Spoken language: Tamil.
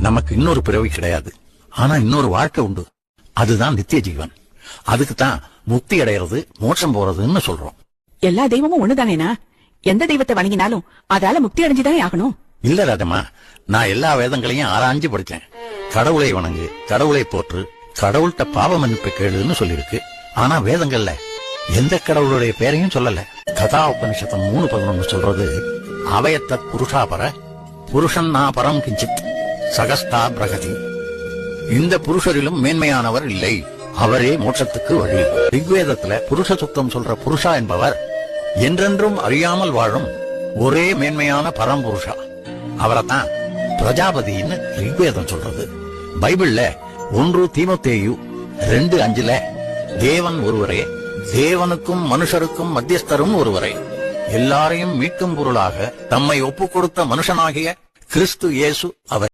நமக்கு இன்னொரு பிறவி கிடையாது. ஆனா இன்னொரு வாழ்க்கை உண்டு. அதுதான் நித்திய ஜீவன். அதுக்கு தான் முக்தி அடையிறது மோட்சம் போறதுன்னு சொல்றோம். எல்லா தெய்வமும் ஒண்ணுதானேனா எந்த தெய்வத்தை வணங்கினாலும் அதால முக்தி அடைஞ்சுதானே ஆகணும்? இல்ல ராஜம்மா நான் எல்லா வேதங்களையும் ஆராய்ஞ்சு படிச்சேன். கடவுளை வணங்கு கடவுளை போற்று கடவுள்கிட்ட பாவ மன்னிப்பு கேளுன்னு சொல்லியிருக்கு. ஆனா வேதங்கள்ல எந்த கடவுளுடைய பேரையும் சொல்லல. கதா உபனிஷத்தம் மூணு பதினொன்னு சொல்றது அவயத்த புருஷாபர புருஷன் நா பரம் கிஞ்சித். சகஸ்தா பிரகதி. இந்த புருஷரிலும் மேன்மையானவர் இல்லை. அவரே மோட்சத்துக்கு வழி. ரிக்வேதத்துல புருஷ சுத்தம் சொல்ற புருஷா என்பவர் என்றென்றும் அறியாமல் வாழும் ஒரே மேன்மையான பரம்புருஷா. அவரைத்தான் பிரஜாபதின்னு ரிக்வேதம் சொல்றது. பைபிள்ல ஒன்று தீமத்தேயு ரெண்டு அஞ்சுல தேவன் ஒருவரே தேவனுக்கும் மனுஷருக்கும் மத்தியஸ்தரும் ஒருவரே. எல்லாரையும் மீட்கும் பொருளாக தம்மை ஒப்புக் கொடுத்த மனுஷனாகிய கிறிஸ்து இயேசு அவர்